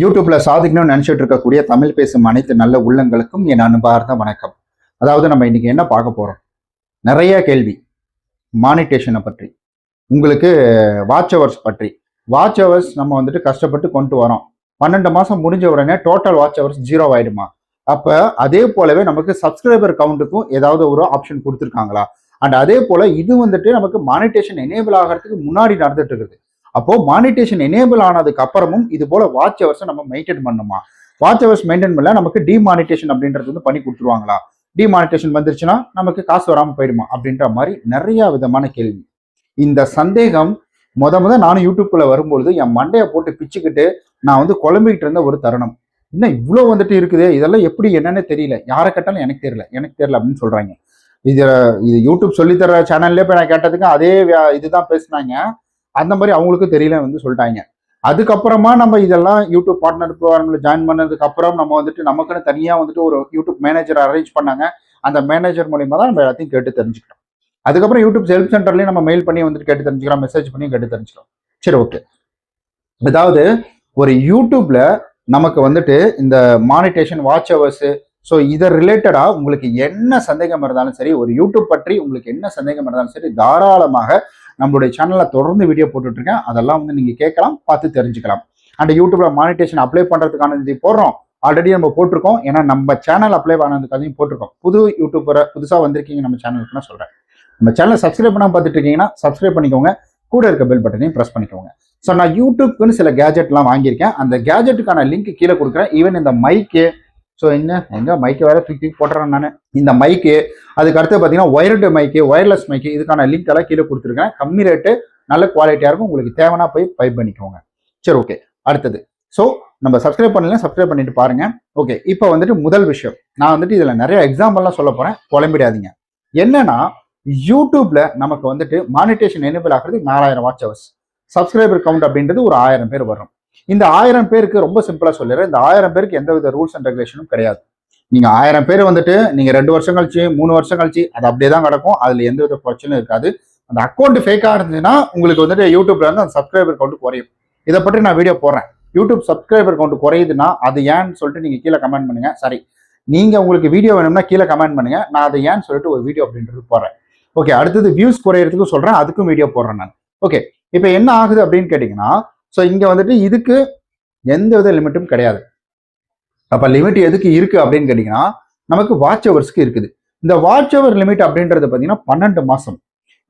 யூடியூப்ல சாதிக்கணும்னு நினைச்சிட்டு இருக்கக்கூடிய தமிழ் பேசும் அனைத்து நல்ல உள்ளங்களுக்கும் என் அன்பார்ந்த வணக்கம். அதாவது நம்ம இன்னைக்கு என்ன பார்க்க போறோம்? நிறைய கேள்வி. மானிட்டேஷனை பற்றி. உங்களுக்கு வாட்ச் ஹவர்ஸ் பற்றி. வாட்ச் ஹவர்ஸ் நம்ம வந்துட்டு கஷ்டப்பட்டு கொண்டு வரோம். பன்னெண்டு மாசம் முடிஞ்ச உடனே டோட்டல் வாட்ச் ஹவர்ஸ் ஜீரோ ஆயிடுமா? அப்ப அதே போலவே நமக்கு சப்ஸ்கிரைபர் கவுண்ட்டுக்கும் ஏதாவது ஒரு ஆப்ஷன் கொடுத்துருக்காங்களா? அண்ட் அதே போல இது வந்துட்டு நமக்கு மானிட்டேஷன் எனேபிள் ஆகிறதுக்கு முன்னாடி நடந்துட்டு இருக்குது. அப்போ மானிட்டேஷன் எனேபிள் ஆனதுக்கு அப்புறமும் இது போல வாட்ச் ஹவர்ஸை நம்ம மெயின்டைன் பண்ணுமா? வாட்ச் ஹவர்ஸ் மெயின்டைன் பண்ணல நமக்கு டிமானிட்டேஷன் அப்படின்றது வந்து பண்ணி கொடுத்துருவாங்களா? டிமானிட்டேஷன் வந்துருச்சுன்னா நமக்கு காசு வராமல் போயிடுமா? அப்படின்ற மாதிரி நிறைய விதமான கேள்வி. இந்த சந்தேகம் முத முத நானும் யூடியூப்குள்ள வரும்பொழுது என் மண்டையை போட்டு பிச்சுக்கிட்டு நான் வந்து குழம்பிக்கிட்டு இருந்த ஒரு தருணம். இன்னும் இவ்வளோ வந்துட்டு இருக்குது இதெல்லாம் எப்படி என்னன்னு தெரியல. யாரை கேட்டாலும் எனக்கு தெரியல. எனக்கு தெரியல அப்படின்னு சொல்றாங்க. இதில் இது யூடியூப் சொல்லித்தர சேனல்லே போய் நான் கேட்டதுக்கு அதே இதுதான் பேசுனாங்க. அந்த மாதிரி அவங்களுக்கும் தெரியல வந்து சொல்லிட்டாங்க. அதுக்கப்புறமா நம்ம இதெல்லாம் யூடியூப் பார்ட்னர் ப்ரோக்ராமில் ஜாயின் பண்ணதுக்கு அப்புறம் நம்ம வந்துட்டு நமக்குன்னு தனியாக வந்துட்டு ஒரு யூடியூப் மேனேஜர் அரேஞ்ச் பண்ணாங்க. அந்த மேனேஜர் மூலிமா தான் நம்ம எல்லாத்தையும் கேட்டு தெரிஞ்சுக்கிறோம் அதுக்கப்புறம் யூடியூப் செல்ஃப் சென்டர்லேயும் நம்ம மெயில் பண்ணி வந்துட்டு கேட்டு தெரிஞ்சுக்கிறோம். மெசேஜ் பண்ணி கேட்டு தெரிஞ்சுக்கிறோம். சரி ஓகே அதாவது ஒரு யூடியூப்ல நமக்கு வந்துட்டு இந்த மானிட்டேஷன் வாட்ச் ஹவர்ஸ் ஸோ இதை ரிலேட்டடாக உங்களுக்கு என்ன சந்தேகம் இருந்தாலும் சரி ஒரு யூடியூப் பற்றி உங்களுக்கு என்ன சந்தேகம் இருந்தாலும் சரி தாராளமாக நம்மளுடைய சேனலில் தொடர்ந்து வீடியோ போட்டுட்ருக்கேன். அதெல்லாம் வந்து நீங்கள் கேட்கலாம் பார்த்து தெரிஞ்சுக்கலாம். அண்ட் யூடியூப்ல மானிட்டேஷன் அப்ளை பண்ணுறதுக்கான இது போடுறோம். ஆல்ரெடி நம்ம போட்டிருக்கோம். ஏன்னா நம்ம சேனல் அப்ளை பண்ணதுக்காகவும் போட்டிருக்கோம். புது யூடியூபரை புதுசாக வந்திருக்கீங்க நம்ம சேனலுக்குன்னு சொல்கிறேன் நம்ம சேனலை சப்ஸ்கிரைப் பண்ணாமல் பார்த்துட்டு இருக்கீங்கன்னா சப்ஸ்கிரைப் பண்ணிக்கோங்க. கூட இருக்க பெல் பட்டனையும் ப்ரெஸ் பண்ணிக்கோங்க. ஸோ நான் யூடியூப்க்குன்னு சில கேஜெட்லாம் வாங்கியிருக்கேன். அந்த கேஜெட்டுக்கான லிங்க் கீழே கொடுக்குறேன். ஈவன் இந்த மைக்கு ஸோ என்ன? எங்கே? மைக்கு வேறு தூக்கி தூக்கி போட்டுறேன் நான். இந்த மைக்கு அதுக்கு அடுத்து பார்த்தீங்கன்னா ஒயர்டு மைக்கு ஒயர்லெஸ் மைக்கு இதுக்கான லிங்க் எல்லாம் கீழே கொடுத்துருக்கேன். கம்மி ரேட்டு நல்ல குவாலிட்டியாக இருக்கும். உங்களுக்கு தேவைன்னா போய் பை பண்ணிக்கோங்க. சரி ஓகே அடுத்தது. ஸோ நம்ம சப்ஸ்கிரைப் பண்ணலாம் சப்ஸ்கிரைப் பண்ணிட்டு பாருங்க. ஓகே இப்போ வந்துட்டு முதல் விஷயம். நான் வந்துட்டு இதில் நிறைய எக்ஸாம்பிள்லாம் சொல்ல போகிறேன் குழம்பிடாதீங்க என்னன்னா யூடியூப்ல நமக்கு வந்துட்டு மானிட்டேஷன் எனேபிள் ஆகிறது நாலாயிரம் வாட்ச் ஹவர்ஸ் சப்ஸ்கிரைபர் கவுண்ட் அப்படின்றது ஒரு ஆயிரம் பேர் வரும். இந்த ஆயிரம் பேருக்கு ரொம்ப சிம்பிளா சொல்லிடுறேன். இந்த ஆயிரம் பேருக்கு எந்த வித ரூல்ஸ் அண்ட் ரெகுலேஷனும் கிடையாது. நீங்க ஆயிரம் பேர் வந்துட்டு நீங்க ரெண்டு வருஷம் கழிச்சு மூணு வருஷம் கழிச்சு அது அப்படியே தான் கிடக்கும். அதுல எந்த வித பிரச்சனையும் இருக்காது. அந்த அக்கௌண்ட் ஃபேக்கா இருந்துச்சுன்னா உங்களுக்கு வந்துட்டு யூடியூப்ல இருந்து அந்த சப்ஸ்கிரைபர் கவுண்ட் குறையும். இதை பற்றி நான் வீடியோ போடுறேன். யூடியூப் சப்ஸ்கிரைபர் கவுண்ட் குறையுதுன்னா அது ஏன்னு சொல்லிட்டு நீங்க கீழே கமெண்ட் பண்ணுங்க. சரி. நீங்க உங்களுக்கு வீடியோ வேணும்னா கீழே கமெண்ட் பண்ணுங்க. நான் அதை ஏன்னு சொல்லிட்டு ஒரு வீடியோ அப்படின்றது போடுறேன். ஓகே அடுத்தது வியூஸ் குறையறதுக்கும் சொல்றேன். அதுக்கும் வீடியோ போடுறேன் நான். ஓகே இப்போ என்ன ஆகுது அப்படின்னு கேட்டிங்கன்னா ஸோ இங்கே வந்துட்டு இதுக்கு எந்த வித லிமிட்டும் கிடையாது. அப்போ லிமிட் எதுக்கு இருக்குது அப்படின்னு கேட்டிங்கன்னா நமக்கு வாட்ச் ஹவர்ஸ்க்கு இருக்குது. இந்த வாட்ச் ஹவர் லிமிட் அப்படின்றது பார்த்தீங்கன்னா பன்னெண்டு மாதம்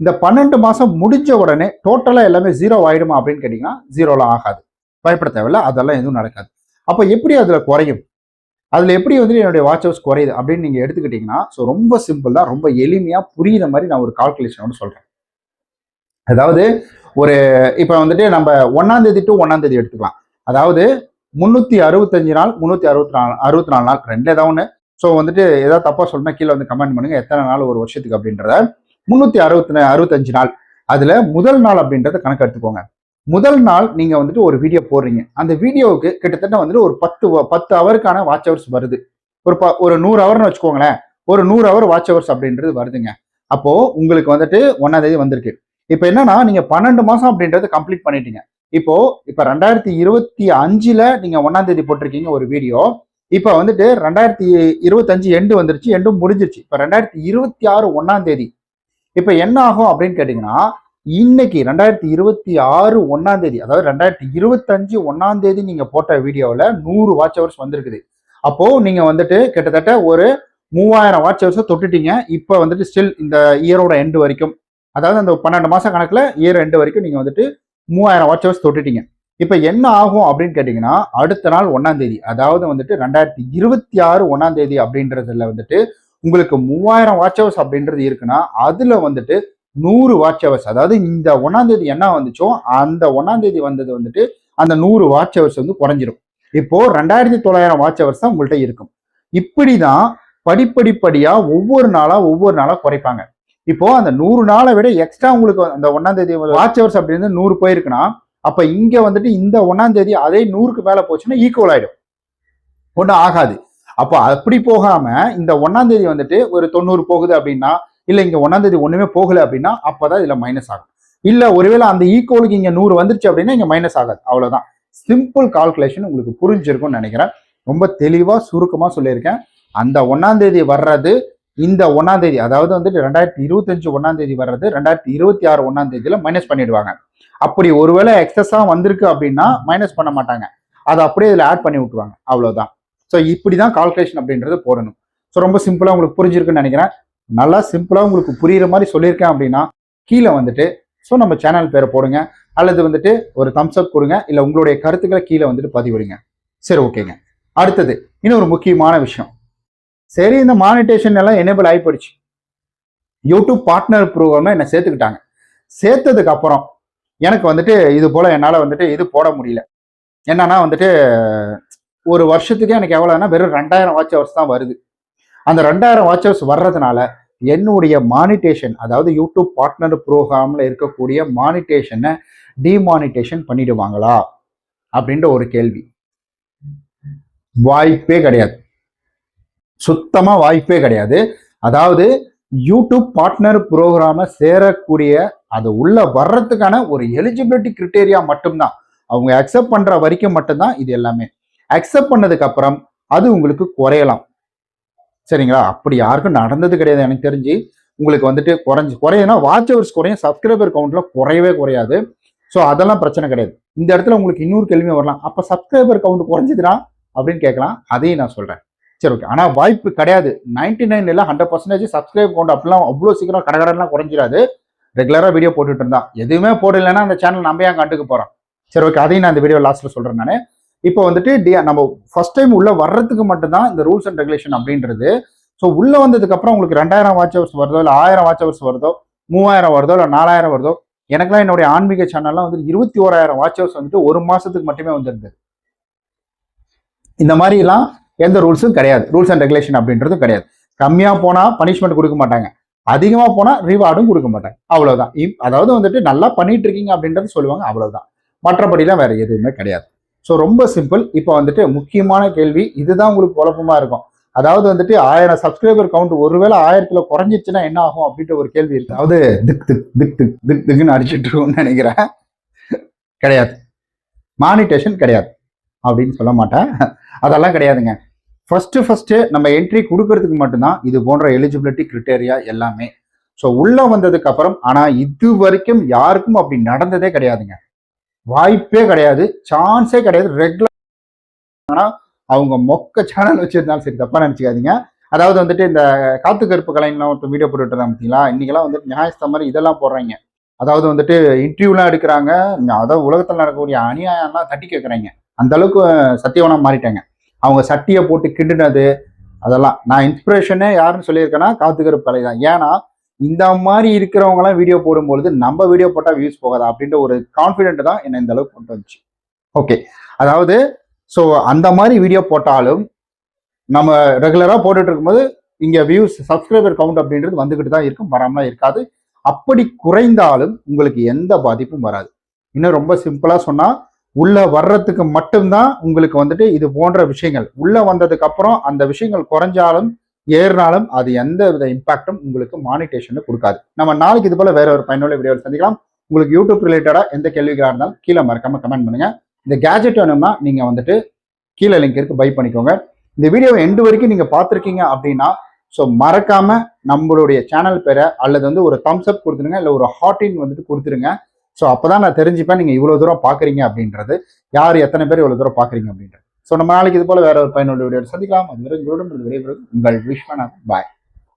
இந்த பன்னெண்டு மாதம் முடிஞ்ச உடனே டோட்டலாக எல்லாமே ஜீரோ ஆகிடுமா அப்படின்னு கேட்டிங்கன்னா ஜீரோலாம் ஆகாது. பயப்பட தேவையில்ல அதெல்லாம் எதுவும் நடக்காது. அப்போ எப்படி அதில் குறையும்? அதில் எப்படி வந்துட்டு என்னுடைய வாட்ச் ஹவர்ஸ் குறையுது அப்படின்னு நீங்கள் எடுத்துக்கிட்டிங்கன்னா ஸோ ரொம்ப சிம்பிள் தான் ரொம்ப எளிமையாக புரியுத மாதிரி நான் ஒரு கால்குலேஷனோட சொல்கிறேன் அதாவது ஒரு இப்போ வந்துட்டு நம்ம ஒன்னாம் தேதி டு ஒன்னாம் தேதி எடுத்துக்கலாம். அதாவது முந்நூற்றி அறுபத்தஞ்சு நாள் முந்நூற்றி அறுபத்தி நாலு அறுபத்தி நாலு நாள் ரெண்டு ஏதாவது ஒன்று ஸோ வந்துட்டு ஏதாவது தப்பாக சொல்லணும் கீழே வந்து கமெண்ட் பண்ணுங்க. எத்தனை நாள் ஒரு வருஷத்துக்கு அப்படின்றத. முந்நூற்றி அறுபத்தி அறுபத்தஞ்சு நாள். அதில் முதல் நாள் அப்படின்றத கணக்கு எடுத்துக்கோங்க. முதல் நாள் நீங்கள் வந்துட்டு ஒரு வீடியோ போடுறீங்க. அந்த வீடியோவுக்கு கிட்டத்தட்ட வந்துட்டு ஒரு பத்து பத்து ஹவருக்கான வாட்ச் ஹவர்ஸ் வருது. ஒரு ப ஒரு நூறு ஹவர்னு வச்சுக்கோங்களேன். ஒரு நூறு ஹவர் வாட்ச் ஹவர்ஸ் அப்படின்றது வருதுங்க. அப்போது உங்களுக்கு வந்துட்டு ஒன்றாந்தேதி வந்திருக்கு. இப்போ என்னன்னா நீங்க பன்னெண்டு மாசம் அப்படின்றத கம்ப்ளீட் பண்ணிட்டீங்க. இப்போ இப்போ ரெண்டாயிரத்தி இருபத்தி அஞ்சுல நீங்க ஒன்னாம் தேதி போட்டிருக்கீங்க ஒரு வீடியோ இப்போ வந்துட்டு ரெண்டாயிரத்தி இருபத்தஞ்சு எண்டு வந்துருச்சு எண்டும் முடிஞ்சிருச்சு. இப்போ ரெண்டாயிரத்தி இருபத்தி ஆறு ஒன்னாம் தேதி. இப்போ என்ன ஆகும் அப்படின்னு கேட்டிங்கன்னா இன்னைக்கு ரெண்டாயிரத்தி இருபத்தி ஆறு ஒன்னாம் தேதி அதாவது ரெண்டாயிரத்தி இருபத்தஞ்சு ஒன்னாம் தேதி நீங்க போட்ட வீடியோவில் நூறு வாட்ச் ஹவர்ஸ் வந்திருக்குது. அப்போ நீங்க வந்துட்டு கிட்டத்தட்ட ஒரு மூவாயிரம் வாட்ச் ஹவர்ஸை தொட்டுட்டீங்க. இப்போ வந்துட்டு ஸ்டில் இந்த இயரோட எண்டு வரைக்கும். அதாவது அந்த பன்னெண்டு மாசம் கணக்குல இயர் ரெண்டு வரைக்கும் நீங்க வந்துட்டு மூவாயிரம் வாட்ச் ஹவர்ஸ் தொட்டுட்டீங்க. இப்போ என்ன ஆகும் அப்படின்னு கேட்டிங்கன்னா அடுத்த நாள் ஒன்னாம் தேதி அதாவது வந்துட்டு ரெண்டாயிரத்தி இருபத்தி ஆறு ஒன்னாம் தேதி அப்படின்றதுல வந்துட்டு உங்களுக்கு மூவாயிரம் வாட்ச் ஹவர்ஸ் அப்படின்றது இருக்குன்னா அதுல வந்துட்டு நூறு வாட்ச் ஹவர்ஸ் அதாவது இந்த ஒன்னாம் தேதி என்ன வந்துச்சோ அந்த ஒன்னாம் தேதி வந்தது வந்துட்டு அந்த நூறு வாட்ச் ஹவர்ஸ் வந்து குறைஞ்சிரும். இப்போ ரெண்டாயிரத்தி தொள்ளாயிரம் வாட்ச் ஹவர்ஸ் தான் உங்கள்கிட்ட இருக்கும். இப்படிதான் படிப்படிப்படியா ஒவ்வொரு நாளா ஒவ்வொரு நாளா குறைப்பாங்க. இப்போ அந்த நூறு நாளை விட எக்ஸ்ட்ரா உங்களுக்கு அந்த ஒன்னாம் தேதி வாட்ச் ஹவர்ஸ் அப்படின்னு நூறு போயிருக்குன்னா அப்ப இங்க வந்துட்டு இந்த ஒன்னாம் தேதி அதே நூறுக்கு மேல போச்சுன்னா ஈக்குவல் ஆயிடும். ஒன்றும் ஆகாது. அப்போ அப்படி போகாம இந்த ஒன்னாம் தேதி வந்துட்டு ஒரு தொண்ணூறு போகுது அப்படின்னா இல்லை இங்கே ஒன்னாம் தேதி போகலை அப்படின்னா அப்படின்னா அப்பதான் இதில் மைனஸ் ஆகும். இல்லை ஒருவேளை அந்த ஈக்குவலுக்கு இங்கே நூறு வந்துருச்சு அப்படின்னா இங்கே மைனஸ் ஆகாது. அவ்வளோதான் சிம்பிள் கால்குலேஷன் உங்களுக்கு புரிஞ்சிருக்கும்னு நினைக்கிறேன். ரொம்ப தெளிவாக சுருக்கமாக சொல்லியிருக்கேன். அந்த ஒன்னாம் தேதி வர்றது இந்த ஒன்றாம் தேதி அதாவது வந்துட்டு ரெண்டாயிரத்தி இருபத்தஞ்சு ஒன்றாம் தேதி வர்றது ரெண்டாயிரத்தி இருபத்தி ஆறு ஒன்றாம் தேதியில் மைனஸ் பண்ணிடுவாங்க. அப்படி ஒருவேளை எக்ஸஸாக வந்திருக்கு அப்படின்னா மைனஸ் பண்ண மாட்டாங்க. அதை அப்படியே இதில் ஆட் பண்ணி விட்டுருவாங்க. அவ்வளோதான் ஸோ இப்படி தான் கால்குலேஷன் அப்படின்றது போடணும். ஸோ ரொம்ப சிம்பிளாக உங்களுக்கு புரிஞ்சிருக்குன்னு நினைக்கிறேன். நல்லா சிம்பிளாக உங்களுக்கு புரியுற மாதிரி சொல்லியிருக்கேன் அப்படின்னா கீழே வந்துட்டு ஸோ நம்ம சேனல் பேரை போடுங்க. அல்லது வந்துட்டு ஒரு தம்ஸ் அப் கொடுங்க. இல்லை உங்களுடைய கருத்துக்களை கீழே வந்துட்டு பதிவிடுங்க. சரி ஓகேங்க அடுத்தது இன்னொரு முக்கியமான விஷயம். சரி இந்த மானிட்டேஷன் எல்லாம் எனேபிள் ஆகி போயிடுச்சு யூடியூப் பார்ட்னர் ப்ரோக்ராம்ல என்னை சேர்த்துக்கிட்டாங்க. சேர்த்ததுக்கு அப்புறம் எனக்கு வந்துட்டு இது போல என்னால் வந்துட்டு இது போட முடியல. என்னன்னா வந்துட்டு ஒரு வருஷத்துக்கு எனக்கு எவ்வளோன்னா வெறும் ரெண்டாயிரம் வாட்ச் ஹவர்ஸ் தான் வருது. அந்த ரெண்டாயிரம் வாட்ச் ஹவர்ஸ் வர்றதுனால என்னுடைய மானிட்டேஷன் அதாவது யூடியூப் பார்ட்னர் ப்ரோக்ராமில் இருக்கக்கூடிய மானிட்டேஷனை டிமானிட்டேஷன் பண்ணிடுவாங்களா? அப்படின்ற ஒரு கேள்வி. வாய்ப்பே கிடையாது. சுத்தமாக வாய்ப்பே கிடையாது. அதாவது யூடியூப் பார்ட்னர் ப்ரோக்ராமை சேரக்கூடிய அது உள்ள வர்றதுக்கான ஒரு எலிஜிபிலிட்டி கிரிட்டேரியா மட்டும்தான். அவங்க அக்செப்ட் பண்ற வரைக்கும் மட்டும்தான் இது எல்லாமே. அக்செப்ட் பண்ணதுக்கு அப்புறம் அது உங்களுக்கு குறையலாம். சரிங்களா? அப்படி யாருக்கும் நடந்தது கிடையாது எனக்கு தெரிஞ்சு. உங்களுக்கு வந்துட்டு குறைஞ்சு குறையுதுன்னா வாட்ச்சவர்ஸ் குறையும் சப்ஸ்கிரைபர் கவுண்ட்ல குறையவே குறையாது. ஸோ அதெல்லாம் பிரச்சனை கிடையாது. இந்த இடத்துல உங்களுக்கு இன்னொரு கேள்வியும் வரலாம். அப்போ சப்ஸ்கிரைபர் கவுண்ட் குறைஞ்சிதுனா அப்படின்னு கேட்கலாம். அதையும் நான் சொல்றேன். சரி ஓகே ஆனால் வாய்ப்பு கிடையாது. நைன்டி நைன் இல்லை ஹண்ட்ரட் பர்சன்டேஜ் சப்ஸ்கிரைப் கவுண்ட் அப்படிலாம் அவ்வளோ சீக்கிரம் கடகடலாம் குறைஞ்சிடாது ரெகுலராக வீடியோ போட்டுட்டு இருந்தா. எதுவுமே போடலைன்னா அந்த சேனல் நம்ம ஏன் கண்டுக்க போகிறோம் சரி ஓகே அதையும் நான் இந்த வீடியோ லாஸ்ட்டில் சொல்கிறேன் நான். இப்போ வந்துட்டு டி நம்ம ஃபர்ஸ்ட் டைம் உள்ள வர்றதுக்கு மட்டும்தான் இந்த ரூல்ஸ் அண்ட் ரெகுலேஷன் அப்படின்றது. ஸோ உள்ள வந்ததுக்கு அப்புறம் உங்களுக்கு ரெண்டாயிரம் வாட்ச் ஹவர்ஸ் வருதோ இல்லை ஆயிரம் வாட்ச் ஹவர்ஸ் வருதோ மூவாயிரம் வருதோ இல்லை நாலாயிரம் வருதோ எனக்குலாம் என்னுடைய ஆன்மீக சேனல்லாம் வந்து இருபத்தி ஓராயிரம் வாட்ச் ஹவர்ஸ் வந்துட்டு ஒரு மாசத்துக்கு மட்டுமே வந்திருந்தது இந்த மாதிரிலாம் எந்த ரூல்ஸும் கிடையாது. ரூல்ஸ் அண்ட் ரெகுலேஷன் அப்படின்றதும் கிடையாது. கம்மியா போனா பனிஷ்மெண்ட் கொடுக்க மாட்டாங்க. அதிகமா போனா ரிவார்டும் கொடுக்க மாட்டாங்க. அவ்வளவுதான். இப்- அதாவது வந்துட்டு நல்லா பண்ணிட்டு இருக்கீங்க அப்படின்றது சொல்லுவாங்க. அவ்வளவுதான். மற்றபடிலாம் வேற எதுவுமே கிடையாது. ஸோ ரொம்ப சிம்பிள் இப்போ வந்துட்டு முக்கியமான கேள்வி. இதுதான் உங்களுக்கு குழப்பமா இருக்கும். அதாவது வந்துட்டு ஆயிரம் சப்ஸ்கிரைபர் கவுண்ட் ஒருவேளை ஆயிரத்துல குறைஞ்சிச்சுன்னா என்ன ஆகும் அப்படின்ற ஒரு கேள்வி இருக்கு. அதாவது திக் திக் திக் திக் திக் திக்னு அடிச்சுட்டு இருக்கும்னு நினைக்கிறேன். கிடையாது. மானிட்டேஷன் கிடையாது. அப்படின்னு சொல்ல மாட்டேன். அதெல்லாம் கிடையாதுங்க. ஃபஸ்ட்டு ஃபஸ்ட்டு நம்ம என்ட்ரி கொடுக்கறதுக்கு மட்டும்தான் இது போன்ற எலிஜிபிலிட்டி கிரிட்டேரியா எல்லாமே. ஸோ உள்ளே வந்ததுக்கு அப்புறம் இது வரைக்கும் யாருக்கும் அப்படி நடந்ததே கிடையாதுங்க. வாய்ப்பே கிடையாது சான்ஸே கிடையாது ரெகுலர் ஆனால் அவங்க மொக்க சேனல் வச்சிருந்தாலும் சரி தப்பாக நினச்சிக்காதீங்க. அதாவது வந்துட்டு இந்த காத்து கருப்பு கலைஞர்லாம் ஒருத்தர் வீடியோ போட்டுட்டு இருந்தாங்க பார்த்தீங்களா? இன்றைக்கெல்லாம் வந்துட்டு நியாயஸ்த மாதிரி இதெல்லாம் போடுறாங்க. அதாவது வந்துட்டு இன்டர்வியூலாம் எடுக்கிறாங்க அதாவது உலகத்தில் நடக்கக்கூடிய அநியாயம்லாம் தட்டி கேட்குறாங்க அந்த அளவுக்கு சத்தியவனா மாறிட்டாங்க. அவங்க சட்டியை போட்டு கிண்டுனது அதெல்லாம். நான் இன்ஸ்பிரேஷனே யாருன்னு சொல்லியிருக்கேன்னா காத்துக்கருப்பு கலை தான். ஏன்னா இந்த மாதிரி இருக்கிறவங்கலாம் வீடியோ போடும்பொழுது நம்ம வீடியோ போட்டால் வியூஸ் போகாதா? அப்படின்ற ஒரு கான்ஃபிடென்ட் தான் என்னை இந்த அளவுக்கு கொண்டு வந்துச்சு. ஓகே அதாவது ஸோ அந்த மாதிரி வீடியோ போட்டாலும் நம்ம ரெகுலராக போட்டுட்டு இருக்கும்போது இங்கே வியூஸ் சப்ஸ்கிரைபர் கவுண்ட் அப்படின்றது வந்துக்கிட்டு தான் இருக்கும். வராமலாம் இருக்காது. அப்படி குறைந்தாலும் உங்களுக்கு எந்த பாதிப்பும் வராது. இன்னும் ரொம்ப சிம்பிளாக சொன்னால் உள்ள வர்றதுக்கு மட்டும்தான் உங்களுக்கு வந்துட்டு இது போன்ற விஷயங்கள். உள்ள வந்ததுக்கு அப்புறம் அந்த விஷயங்கள் குறைஞ்சாலும் ஏறினாலும் அது எந்த வித இம்பாக்டும் உங்களுக்கு மானிட்டேஷன் கொடுக்காது. நம்ம நாளைக்கு இது போல வேற ஒரு பயனுள்ள வீடியோவில் சந்திக்கலாம். உங்களுக்கு யூடியூப் ரிலேட்டடா எந்த கேள்விகளாக இருந்தாலும் கீழே மறக்காம கமெண்ட் பண்ணுங்க. இந்த கேஜெட் வேணும்னா நீங்க வந்துட்டு கீழே லிங்க் இருக்கு பை பண்ணிக்கோங்க. இந்த வீடியோவை எண்டு வரைக்கும் நீங்க பார்த்துருக்கீங்க அப்படின்னா ஸோ மறக்காம நம்மளுடைய சேனல் பேரை அல்லது வந்து ஒரு தம்ஸ் அப் கொடுத்துருங்க இல்லை ஒரு ஹாட்டின் வந்துட்டு கொடுத்துருங்க ஸோ அப்பதான் நான் தெரிஞ்சுப்பேன் நீங்க இவ்வளவு தூரம் பாக்குறீங்க அப்படின்றது. யார் எத்தனை பேர் இவ்வளவு தூரம் பாக்குறீங்க அப்படின்றது. ஸோ நம்ம நாளைக்கு இது போல வேற ஒரு பயனுள்ள வீடியோ சந்திக்கலாம். அது வரை உங்களுடன் விடைபெறுவது உங்கள் விஸ்வநாத் பாய்